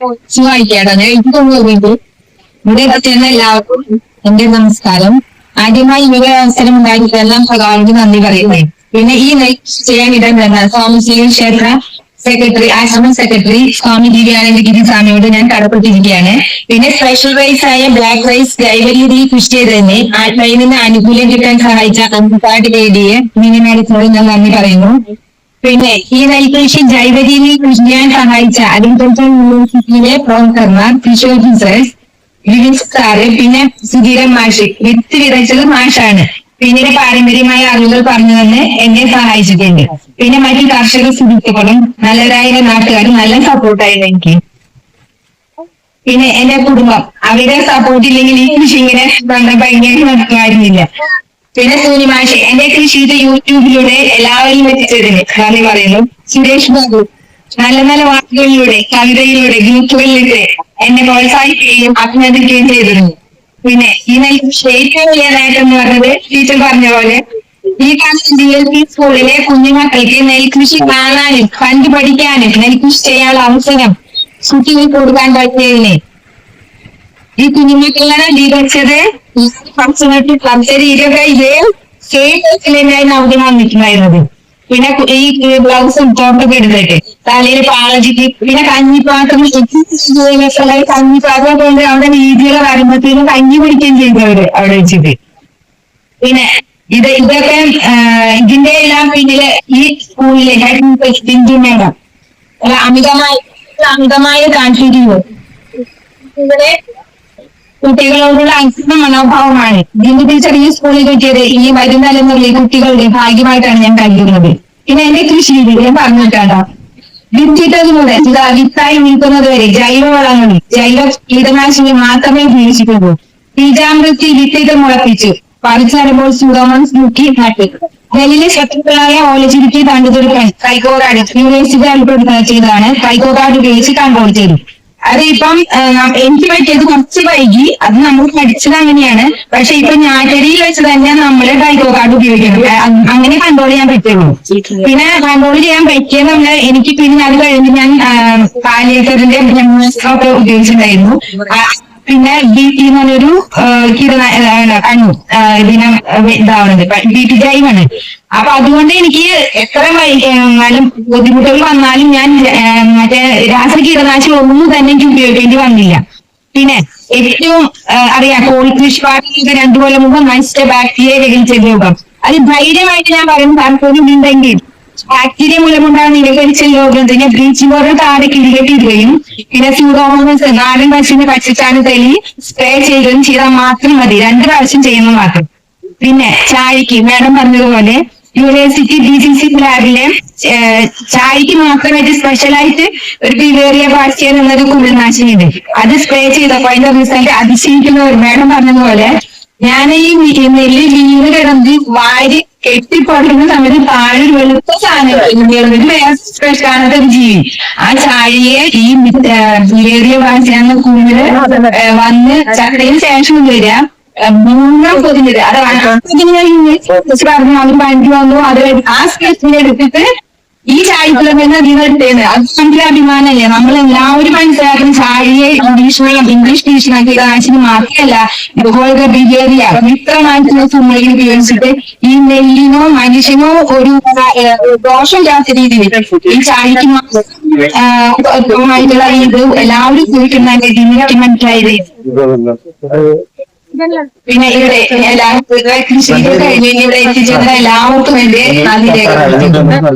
ഞാൻ എനിക്ക് തോന്നുന്നത് ഇവിടെ എത്തിയെന്ന എല്ലാവർക്കും എന്റെ നമസ്കാരം. ആദ്യമായി ഇവിടെ അവസരം ഉണ്ടായിട്ട് എല്ലാം ഭഗവാനോട് നന്ദി പറയുന്നത് പിന്നെ ഈ നൈറ്റ് ചെയ്യാൻ ഇടം തന്ന സ്വാമി ക്ഷേത്ര സെക്രട്ടറി ആശ്രമ സെക്രട്ടറി സ്വാമി ദിവ്യാനന്ദ ഗിരിസ്വാമിയോട് ഞാൻ കടപ്പെട്ടിരിക്കുകയാണ്. പിന്നെ സ്പെഷ്യൽ റൈസ് ആയ ബ്ലാക്ക് റൈസ് ജൈവ രീതിയിൽ കൃഷി ചെയ്തതിന് ആത്മയിൽ നിന്ന് ആനുകൂല്യം കിട്ടാൻ സഹായിച്ച അമ്പത്താട് ലേഡിയെ മിനിമാഡിസിനോട് ഞാൻ നന്ദി പറയുന്നു. പിന്നെ ഈ നെൽകൃഷി ജൈവ രീതിയിൽ കൃഷി ചെയ്യാൻ സഹായിച്ച അഗ്രികൾച്ചർ യൂണിവേഴ്സിറ്റിയിലെ പ്രൊഫസർമാർ കൃഷി ഓഫീസേഴ്സ് വിവിൻസ് സാറ് പിന്നെ സുധീരൻ മാഷ്. വിത്ത് വിതച്ചത് മാഷാണ്. പിന്നീട് പാരമ്പര്യമായ അറിവുകൾ പറഞ്ഞു തന്ന് എന്നെ സഹായിച്ചിട്ടുണ്ട്. പിന്നെ മറ്റു കർഷക സുഹൃത്തുക്കളും നല്ലവരായ നാട്ടുകാരും നല്ല സപ്പോർട്ടായിരുന്നു എനിക്ക്. പിന്നെ എന്റെ കുടുംബം. അവരുടെ സപ്പോർട്ട് ഇല്ലെങ്കിൽ ഈ കൃഷി ഇങ്ങനെ ഭയങ്കര നടക്കുമായിരുന്നില്ല. പിന്നെ സൂര്യമാഷി എന്റെ കൃഷി ഇത് യൂട്യൂബിലൂടെ എല്ലാവരും എത്തിച്ചതിന് നന്ദി പറയുന്നു. സുരേഷ് ബാബു നല്ല നല്ല വാക്കുകളിലൂടെ കവിതയിലൂടെ ഗ്രൂപ്പുകളിലൂടെ എന്നെ പ്രോത്സാഹിപ്പിക്കുകയും അഭിനന്ദിക്കുകയും ചെയ്തിരുന്നു. പിന്നെ ഈ നെൽകൃഷി ഏറ്റവും വലിയ നേട്ടം എന്ന് പറഞ്ഞത് ടീച്ചർ പറഞ്ഞ പോലെ ഈ കാലത്ത് ഡി എൽ പി സ്കൂളിലെ കുഞ്ഞുമക്കൾക്ക് നെൽകൃഷി കാണാനും കണ്ടു പഠിക്കാനും നെൽകൃഷി ചെയ്യാനുള്ള അവസരം കുട്ടികൾക്ക് കൊടുക്കാൻ പറ്റിയതിനെ ഈ കുഞ്ഞുമക്കളാണ് വിതച്ചത് ഫംഗ്ഷനായിട്ട് ക്ലബ്സിൽ ഇരുപത് ഇത് കേട്ടില്ലായിരുന്നു അവിടെ വന്നിട്ടുണ്ടായിരുന്നത്. പിന്നെ ഈ ബ്ലൗസും ടോപ്പൊക്കെ എടുത്തിട്ട് തലയിൽ പാളജിക്ക് പിന്നെ കഞ്ഞിപ്പാത്രം കഞ്ഞിപ്പാത്രം കൊണ്ട് അവിടെ വീതികളെ വരുമ്പോഴത്തേനും കഞ്ഞി കുടിക്കുകയും ചെയ്തവര് അവിടെ വെച്ചിട്ട്. പിന്നെ ഇത് ഇതൊക്കെ ഇതിന്റെ എല്ലാം പിന്നിൽ ഈ സ്കൂളിലെ അല്ല അമിതമായ അമിതമായ താല്പര്യവും ഇവിടെ കുട്ടികളോടുള്ള അനുസരണ മനോഭാവമാണ്. ബിന്ദു ചെറിയ സ്കൂളിൽ കിട്ടിയത് ഈ വരും തലമുറയിലെ കുട്ടികളുടെ ഭാഗ്യമായിട്ടാണ് ഞാൻ കരുതുന്നത്. പിന്നെ എന്റെ കൃഷി രീതി ഞാൻ പറഞ്ഞിട്ടാണ് വിത്തിട്ടതിലൂടെ എന്താ വിത്തായി നിൽക്കുന്നത് വരെ ജൈവ വളങ്ങളിൽ ജൈവ കീടനാശിനി മാത്രമേ ഉപയോഗിച്ചിട്ടുള്ളൂ. ബീജാമൃത്തി വിത്തിട്ട് മുളപ്പിച്ചു. പറിച്ചറിയുമ്പോൾ സുഗമൻസ് മുക്കി നട്ടു. നെല്ലിലെ ശത്രുക്കളായ ഓലചുരുക്കി കണ്ടുതൊടുക്കാൻ കൈകോറാട് യൂണിവേഴ്സിറ്റി ഉൾപ്പെടുത്തുന്ന ചെയ്താണ് കൈക്കോകാട് ഉപയോഗിച്ച് കൺട്രോൾ ചെയ്തു. അത് ഇപ്പം എനിക്ക് പറ്റിയത് കുറച്ച് വൈകി. അത് നമ്മൾ പഠിച്ചത് അങ്ങനെയാണ്. പക്ഷെ ഇപ്പൊ ഞാറ്റരിയിൽ വെച്ച് തന്നെ നമ്മൾ ഡൈക്കോ കാർഡ് ഉപയോഗിക്കണം. അങ്ങനെ കൺട്രോൾ ചെയ്യാൻ പറ്റുള്ളൂ. പിന്നെ കൺട്രോൾ ചെയ്യാൻ പറ്റിയത് നമ്മൾ എനിക്ക് പിന്നെ അത് കഴിഞ്ഞ് ഞാൻ പാലിയേറ്ററിന്റെ ഒക്കെ ഉപയോഗിച്ചിട്ടുണ്ടായിരുന്നു. പിന്നെ ബി ടി എന്ന് പറഞ്ഞൊരു ആ, അണു ഇതിനെ ഇതാവുന്നത് ബി ടി ജൈവാണ്. അപ്പൊ അതുകൊണ്ട് എനിക്ക് എത്ര വൈ- ഏ, ബുദ്ധിമുട്ടുകൾ വന്നാലും ഞാൻ മറ്റേ രാസ കീടനാശിനി ഒന്നും തന്നെ എനിക്ക് ഉപയോഗിക്കേണ്ടി വന്നില്ല. പിന്നെ ഏറ്റവും അറിയാം കോഴി കൃഷി പാട്ടിലേക്ക് രണ്ടു കൊല്ലം മുമ്പ് നശിച്ച ബാക്ടീരിയ രഹിച്ച രോഗം അത് ധൈര്യമായിട്ട് ഞാൻ പറയുന്നത് താല്പര്യം ഉണ്ടെങ്കിൽ. ബാക്ടീരിയ മൂലമുണ്ടാകുന്ന ഇലകരിച്ച രോഗത്തിന് ബ്ലീച്ചിംഗ് പൗഡർ താഴെ കിഴികെട്ടിയിടുകയും പിന്നെ സ്യൂഡോമോസ് നാടൻ പശുവിന്റെ പച്ചച്ചാണ് തെളി സ്പ്രേ ചെയ്യുകയും ചെയ്താൽ മാത്രം മതി. രണ്ട് പ്രാവശ്യം ചെയ്യുന്നത് മാത്രം. പിന്നെ ചായക്ക് മാഡം പറഞ്ഞതുപോലെ യൂണിവേഴ്സിറ്റി ബി സി സി ലാബിലെ ചായക്ക് മാത്രമായിട്ട് സ്പെഷ്യലായിട്ട് ഒരു ബിവേറിയ ബാസ്റ്റിയൻ എന്നൊരു കുമിൾനാശിനി ഉണ്ട് അത് സ്പ്രേ ചെയ്തപ്പോ അതിന്റെ റിസൾട്ട് അതിശയിക്കുന്നവർ മാഡം പറഞ്ഞതുപോലെ ഞാൻ ഈ നെല്ല് വീണ് കിടന്ന് വാരി കെട്ടിപ്പടുന്ന സമയത്ത് താഴെ വെളുത്ത സാധനം സ്പെഷ്യൽ ഒരു ജീവി. ആ ചാഴിയെ ഈ ഏറിയ കുമിൾ ഏഹ്, വന്ന് ചക്കടയിൽ ശേഷം വരിക. മൂന്നാം പൊതിഞ്ഞത് അത് പൊതിഞ്ഞ് കഴിഞ്ഞ് പറഞ്ഞു അവർ പണിക്ക് വന്നു. അത് ആ സ്പേസിൽ എടുത്തിട്ട് ഈ ചായക്കുള്ള അധികം വിവരത്തേന്ന് അത് ഭയങ്കര അഭിമാനമല്ലേ നമ്മൾ എല്ലാവരും മനസ്സിലാക്കുന്ന ചായയെ ഇംഗ്ലീഷ് വെള്ളം ഇംഗ്ലീഷ് കീടനാശിനി കാണിച്ചത് മാത്രമല്ല ഇതുപോലത്തെ ബിഹേവിയ മിത്രമായിട്ടുള്ള സുമയിൽ ഉപയോഗിച്ചിട്ട് ഈ നെല്ലിനോ മനുഷ്യനോ ഒരു ദോഷം ദോഷമില്ലാത്ത രീതിയിൽ ഈ ചായക്ക് മാത്രം ഇത് എല്ലാവരും ഉപയോഗിക്കുന്ന മനസ്സിലായത് പിന്നെ ഇവിടെ എല്ലാവർക്കും ഇവിടെ കൃഷി കഴിഞ്ഞ് ഇവിടെ എത്തിച്ചേർന്ന എല്ലാവർക്കും വേണ്ടി നന്ദി രേഖപ്പെടുത്തുന്നു.